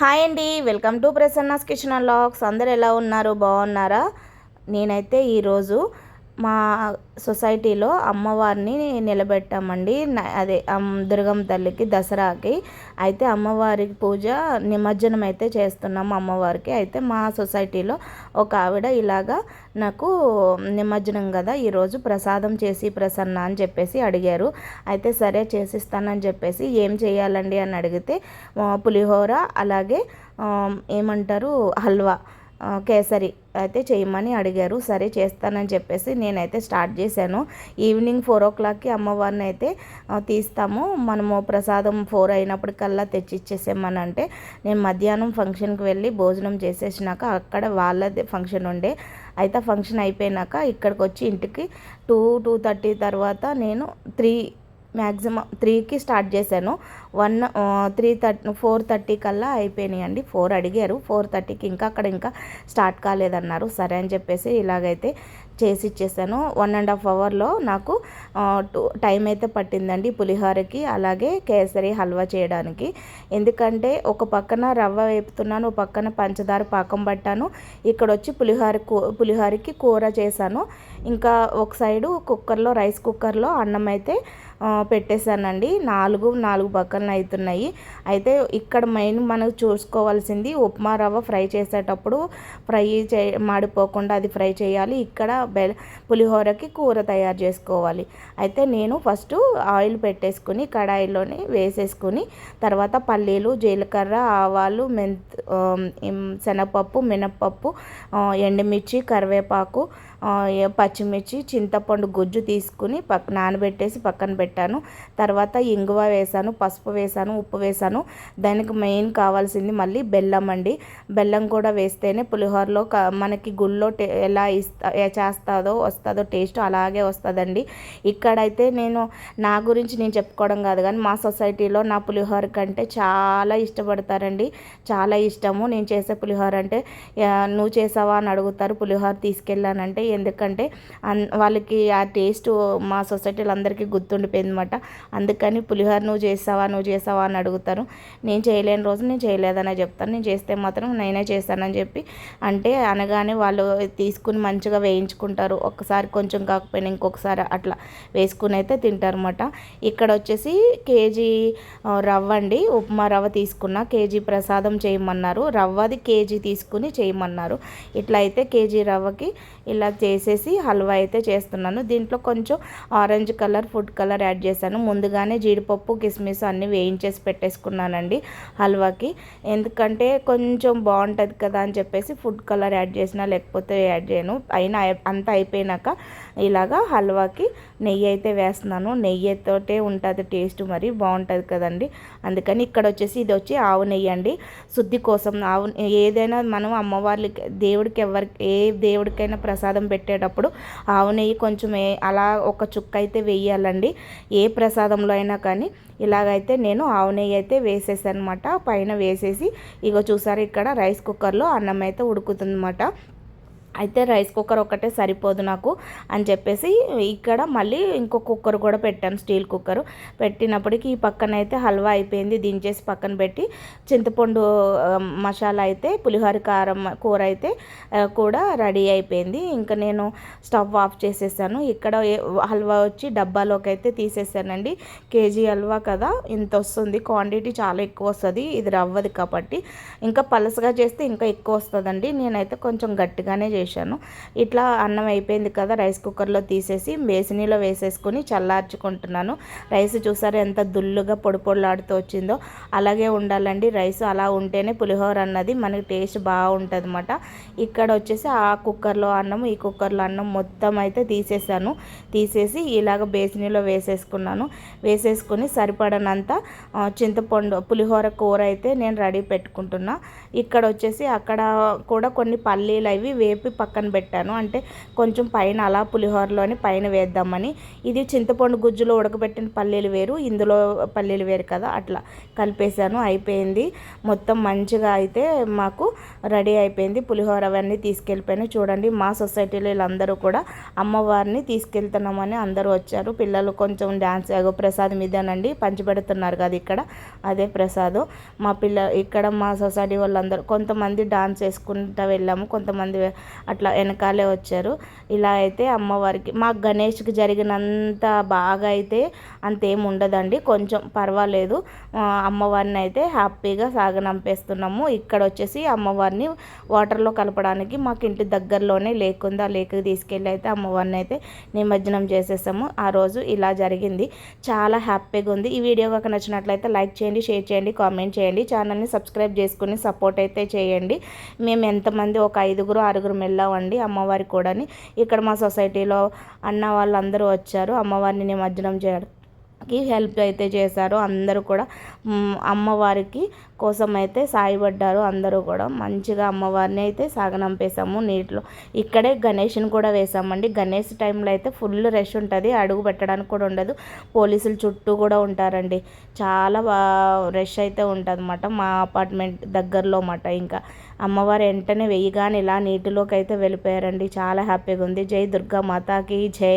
Hi అండి welcome to Prasanna's kitchen and locks. అందరు ఎలా ఉన్నారు? బాగున్నారా? నేనైతే ఈరోజు మా సొసైటీలో అమ్మవారిని నిలబెట్టామండి. అదే దుర్గమ్మ తల్లికి దసరాకి. అయితే అమ్మవారికి పూజ నిమజ్జనం అయితే చేస్తున్నాము అమ్మవారికి. అయితే మా సొసైటీలో ఒక ఆవిడ ఇలాగా నాకు నిమజ్జనం కదా ఈరోజు ప్రసాదం చేసి ప్రసన్న అని చెప్పేసి అడిగారు. అయితే సరే చేసిస్తానని చెప్పేసి ఏం చేయాలండి అని అడిగితే పులిహోర అలాగే ఏమంటారు హల్వా. కేసరి అయితే చేయమని అడిగారు. సరే చేస్తానని చెప్పేసి నేనైతే స్టార్ట్ చేశాను. ఈవినింగ్ ఫోర్ ఓ క్లాక్కి అమ్మవారిని అయితే తీస్తాము. మనము ప్రసాదం ఫోర్ అయినప్పటికల్లా తెచ్చి అంటే నేను మధ్యాహ్నం ఫంక్షన్కి వెళ్ళి భోజనం చేసేసినాక అక్కడ వాళ్ళది ఫంక్షన్ ఉండే. అయితే ఫంక్షన్ అయిపోయినాక ఇక్కడికి వచ్చి ఇంటికి టూ టూ థర్టీ తర్వాత నేను త్రీ మ్యాక్సిమం త్రీకి స్టార్ట్ చేశాను. One three thirty four thirty కల్లా అయిపోయినాయండి. ఫోర్ అడిగారు. ఫోర్ థర్టీకి ఇంకా అక్కడ ఇంకా స్టార్ట్ కాలేదన్నారు. సరే అని చెప్పేసి ఇలాగైతే చేసి ఇచ్చేసాను. వన్ అండ్ హాఫ్ అవర్లో నాకు టైం అయితే పట్టిందండి పులిహోరకి అలాగే కేసరి హల్వా చేయడానికి. ఎందుకంటే ఒక పక్కన రవ్వ వేపుతున్నాను ఒక పక్కన పంచదార పాకం పట్టాను. ఇక్కడ వచ్చి పులిహోర కూ పులిహోరకి కూర చేశాను. ఇంకా ఒక సైడు కుక్కర్లో రైస్ కుక్కర్లో అన్నం అయితే పెట్టేశానండి. నాలుగు నాలుగు పక్కన అవుతున్నాయి అయితే ఇక్కడ మెయిన్ మనం చూసుకోవాల్సింది ఉప్మా రవ్వ ఫ్రై చేసేటప్పుడు ఫ్రై చే మాడిపోకుండా అది ఫ్రై చేయాలి. ఇక్కడ బెల్ పులిహోరకి కూర తయారు చేసుకోవాలి. అయితే నేను ఫస్ట్ ఆయిల్ పెట్టేసుకుని కడాయిలోని వేసేసుకుని తర్వాత పల్లీలు జీలకర్ర ఆవాలు మెంత్ శనగపప్పు మినప్పప్పు ఎండుమిర్చి కరివేపాకు పచ్చి పచ్చిమిర్చి చింతపండు గుజ్జు తీసుకుని పక్క నానబెట్టేసి పక్కన పెట్టాను. తర్వాత ఇంగువ వేసాను పసుపు వేసాను ఉప్పు వేసాను. దానికి మెయిన్ కావాల్సింది మళ్ళీ బెల్లం అండి. బెల్లం కూడా వేస్తేనే పులిహోరలో క- మనకి గుళ్ళో టే ఎలా ఇస్తా చేస్తాదో చేస్తుందో వస్తుందో టేస్ట్ అలాగే వస్తుందండి. ఇక్కడైతే నేను నా గురించి నేను చెప్పుకోవడం కాదు కానీ మా సొసైటీలో నా పులిహోర కంటే చాలా ఇష్టపడతారండి. చాలా ఇష్టము. నేను చేసే పులిహోర అంటే నువ్వు చేసావా అని అడుగుతారు పులిహోర తీసుకెళ్ళానంటే. ఎందుకంటే వాళ్ళకి ఆ టేస్ట్ మా సొసైటీలో అందరికీ గుర్తుండిపోయింది అనమాట అందుకని పులిహోర నువ్వు చేస్తావా నువ్వు చేసావా అని అడుగుతారు. నేను చేయలేని రోజు నేను చేయలేదని చెప్తాను నేను చేస్తే మాత్రం నేనే చేస్తానని చెప్పి అంటే అనగానే వాళ్ళు తీసుకుని మంచిగా వేయించుకుంటారు. ఒకసారి కొంచెం కాకపోయినా ఇంకొకసారి అట్లా వేసుకుని అయితే తింటారన్నమాట. ఇక్కడ వచ్చేసి కేజీ రవ్వ అండి. ఉప్మా రవ్వ తీసుకున్న కేజీ ప్రసాదం చేయమన్నారు. రవ్వది కేజీ తీసుకుని చేయమన్నారు. ఇట్లా అయితే కేజీ రవ్వకి ఇలా చేసేసి హల్వా అయితే చేస్తున్నాను. దీంట్లో కొంచెం orange colour food colour add చేశాను. ముందుగానే జీడిపప్పు కిస్మిస్ అన్నీ వేయించేసి పెట్టేసుకున్నానండి హల్వాకి. ఎందుకంటే కొంచెం బాగుంటుంది కదా అని చెప్పేసి ఫుడ్ కలర్ యాడ్ చేసిన లేకపోతే యాడ్ చేయను. అయినా అంత అయిపోయినాక ఇలాగా హల్వాకి నెయ్యి అయితే వేస్తున్నాను. నెయ్యితోటే ఉంటుంది టేస్ట్ మరి బాగుంటుంది కదండి. అందుకని ఇక్కడ వచ్చేసి ఇది వచ్చి ఆవు నెయ్యి అండి. శుద్ధి కోసం ఆవు ఏదైనా మనం అమ్మవార్లకి దేవుడికి ఎవరికి ఏ దేవుడికైనా ప్రసాదం పెట్టేటప్పుడు ఆవు నెయ్యి కొంచెం అలా ఒక చుక్క అయితే వేయాలండి. ఏ ప్రసాదంలో అయినా కానీ ఇలాగైతే నేను ఆవు నెయ్యి అయితే వేసేసాను అనమాట పైన వేసేసి ఇగో చూసారు ఇక్కడ రైస్ కుక్కర్లో అన్నం అయితే ఉడుకుతుందన్నమాట. అయితే రైస్ కుక్కర్ ఒక్కటే సరిపోదు నాకు అని చెప్పేసి ఇక్కడ మళ్ళీ ఇంకో కుక్కర్ కూడా పెట్టాను స్టీల్ కుక్కర్. పెట్టినప్పటికీ ఈ పక్కన అయితే హల్వా అయిపోయింది దించేసి పక్కన పెట్టి చింతపండు మసాలా అయితే పులిహోర కారం కూర అయితే కూడా రెడీ అయిపోయింది. ఇంకా నేను స్టవ్ ఆఫ్ చేసేసాను. ఇక్కడ ఏ- హల్వా వచ్చి డబ్బాలోకి అయితే తీసేసానండి. కేజీ హల్వా కదా ఇంత వస్తుంది. క్వాంటిటీ చాలా ఎక్కువ వస్తుంది. ఇది రవ్వది కాబట్టి. ఇంకా పలసగా చేస్తే ఇంకా ఎక్కువ వస్తుందండి. నేనైతే కొంచెం గట్టిగానే చేశాను. ఇట్లా అన్నం అయిపోయింది కదా రైస్ కుక్కర్లో తీసేసి బేసినీలో వేసేసుకొని చల్లార్చుకుంటున్నాను. రైస్ చూసారా ఎంత దుల్లుగా పొడి పొడిలాడుతూ వచ్చిందో. అలాగే ఉండాలండి రైస్ అలా ఉంటేనే పులిహోర అన్నది మనకి టేస్ట్ బాగుంటుంది అనమాట ఇక్కడ వచ్చేసి ఆ కుక్కర్లో అన్నం ఈ కుక్కర్లో అన్నం మొత్తం అయితే తీసేసాను. తీసేసి ఇలాగ బేసినీలో వేసేసుకున్నాను. వేసేసుకుని సరిపడనంత చింతపండు పులిహోర కూర అయితే నేను రెడీ పెట్టుకుంటున్నా. ఇక్కడ వచ్చేసి అక్కడ కూడా కొన్ని పల్లీలు అవి వేపి పక్కన పెట్టాను. అంటే కొంచెం పైన అలా పులిహోరలోని పైన వేద్దామని. ఇది చింతపండు గుజ్జులో ఉడకబెట్టిన పల్లీలు వేరు ఇందులో పల్లీలు వేరు కదా అట్లా కలిపేసాను అయిపోయింది. మొత్తం మంచిగా అయితే మాకు రెడీ అయిపోయింది. పులిహోర అవన్నీ తీసుకెళ్ళిపోయినాయి చూడండి మా సొసైటీలో వీళ్ళందరూ కూడా అమ్మవారిని తీసుకెళ్తున్నామని అందరూ వచ్చారు. పిల్లలు కొంచెం డ్యాన్స్ ప్రసాదం ఇదేనండి పంచిపెడుతున్నారు కదా ఇక్కడ. అదే ప్రసాదం. మా పిల్ల ఇక్కడ మా సొసైటీ వాళ్ళందరూ కొంతమంది డాన్స్ వేసుకుంటూ వెళ్ళాము. కొంతమంది అట్లా వెనకాలే వచ్చారు. ఇలా అయితే అమ్మవారికి మా గణేష్కి జరిగినంత బాగా అయితే అంతేం ఉండదండి. కొంచెం పర్వాలేదు. అమ్మవారిని అయితే హ్యాపీగా సాగనంపేస్తున్నాము ఇక్కడ వచ్చేసి అమ్మవారిని వాటర్లో కలపడానికి మాకు ఇంటి దగ్గరలోనే లేక్ ఉంది ఆ లేక్కి తీసుకెళ్ళి అయితే అమ్మవారిని అయితే నిమజ్జనం చేసేసాము. ఆ రోజు ఇలా జరిగింది. చాలా హ్యాపీగా ఉంది. ఈ వీడియో కనుక నచ్చినట్లయితే లైక్ చేయండి షేర్ చేయండి కామెంట్ చేయండి. ఛానల్ని సబ్స్క్రైబ్ చేసుకుని సపోర్ట్ అయితే చేయండి. మేము ఎంతమంది? ఒక ఐదుగురు ఆరుగురు వెళ్ళామండి అమ్మవారి కూడాని. ఇక్కడ మా సొసైటీలో అన్న వాళ్ళందరూ వచ్చారు. అమ్మవారిని నిమజ్జనం చేయడం కి హెల్ప్ అయితే చేశారు. అందరూ కూడా అమ్మవారికి కోసం అయితే సాయపడ్డారు. అందరూ కూడా మంచిగా అమ్మవారిని అయితే సాగనంపేశాము. నీటిలో ఇక్కడే గణేష్ని కూడా వేసామండి గణేష్ టైంలో అయితే ఫుల్ రష్ ఉంటుంది. అడుగు పెట్టడానికి కూడా ఉండదు. పోలీసులు చుట్టూ కూడా ఉంటారండి. చాలా రష్ అయితే ఉంటుంది అన్నమాట మా అపార్ట్మెంట్ దగ్గరలో మాట ఇంకా. అమ్మవారు వెంటనే వెయ్యగానే ఇలా నీటిలోకి అయితే వెళ్ళిపోయారండి. చాలా హ్యాపీగా ఉంది. జై దుర్గా మాతాకి జై.